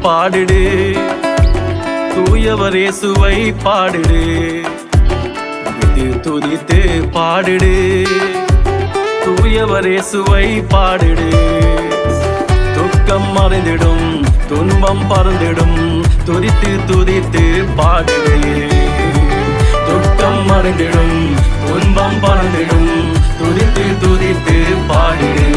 பாடிடு. தூயவரே சுவை பாடிடு. துதித்து துதித்து பாடிடு. தூயவரே சுவை பாடிடு. துக்கம் மறைந்திடும் துன்பம் பறந்திடும். துதித்து துதித்து பாடிடு. துக்கம் மறைந்திடும் துன்பம் பறந்திடும். துதித்து துதித்து பாடிடு.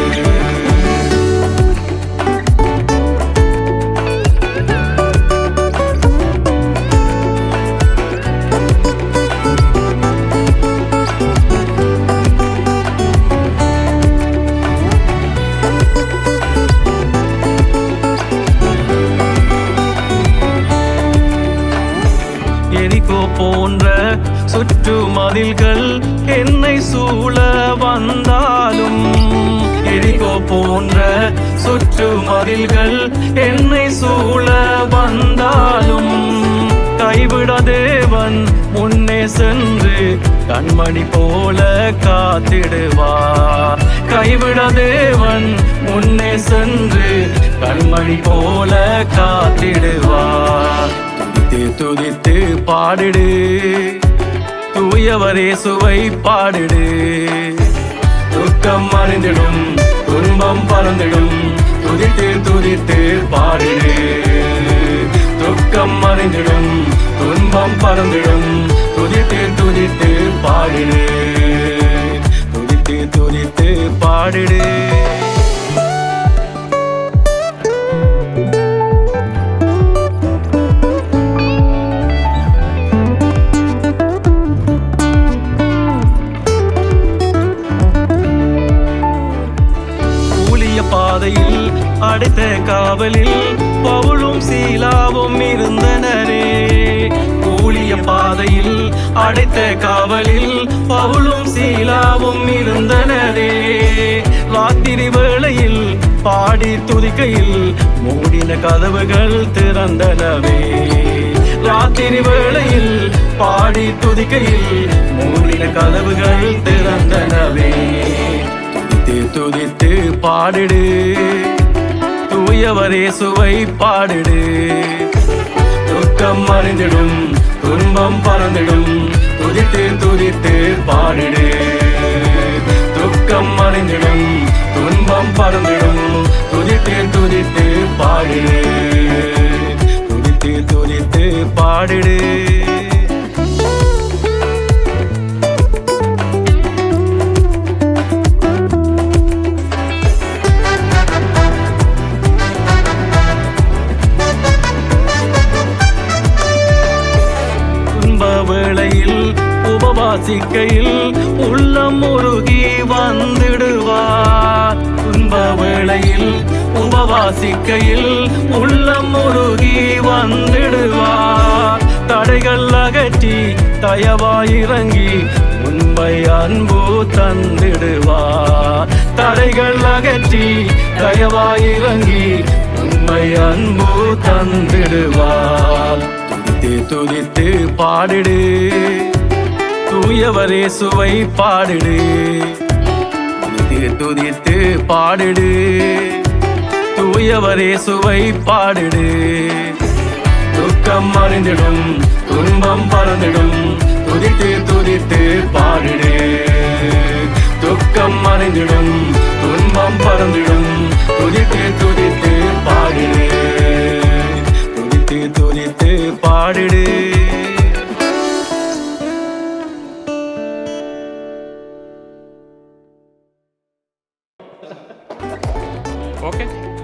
போன்ற சுற்று மதில்கள் என்னை சூழ வந்தாலும் எரிகோ போன்ற சுற்று மதில்கள் என்னை சூழ வந்தாலும் கைவிட தேவன் முன்னே சென்று கண்மணி போல காத்திடுவார் கைவிட தேவன் முன்னே சென்று கண்மணி போல காத்திடுவார் துதித்து துதித்து பாடிடு. தூயவரே சுவை பாடிடு. துக்கம் மறைந்திடும் துன்பம் பறந்திடும். துதித்து துதித்து பாடிடு. துக்கம் மறைந்திடும் துன்பம் பறந்திடும். துதித்து துதித்து பாடிடு. துதித்து துதித்து பாடிடு. காவலில் பவுலும் சீலாவும் இருந்தனரே. கூலிய பாதையில் அடைத்த காவலில் பவுலும் சீலாவும் இருந்தனரே. ராத்திரி வேளையில் பாடி துதிக்கையில் மூடின கதவுகள் திறந்தனவே. ராத்திரி வேளையில் பாடி துதிக்கையில் மூடின கதவுகள் திறந்தனவே. துதித்து துதித்து பாடிடு. தூயவரே சுவை பாடிடு. துக்கம் மறைந்திடும் துன்பம் பறந்திடும் துதித்து துதித்து பாடிடு. துக்கம் மறைந்திடும் துன்பம் பறந்திடும் துதித்து துதித்து பாடிடு. துதித்து துதித்து பாடிடு. உபவாசிக்கையில் உள்ளம் முருகி வந்திடுவார். துன்ப வேளையில் உபவாசிக்கையில் உள்ளம் முருகி வந்திடுவார். தடைகள் அகற்றி தயவாயிறங்கி உண்மை அன்பு தந்திடுவார். தடைகள் அகற்றி தயவாயிறங்கி உண்மை அன்பு தந்திடுவார். துதித்து துதித்து பாடிடு. தூயவரே சுவை பாடிடு. துதித்து துதித்து பாடிடு. தூயவரே சுவை பாடிடு. துக்கம் அறிந்திடும் துன்பம் பறந்திடும் துதித்து துதித்து பாடிடு. துக்கம் அறிந்திடும் துன்பம் பறந்திடும் துதித்து துதித்து Okay.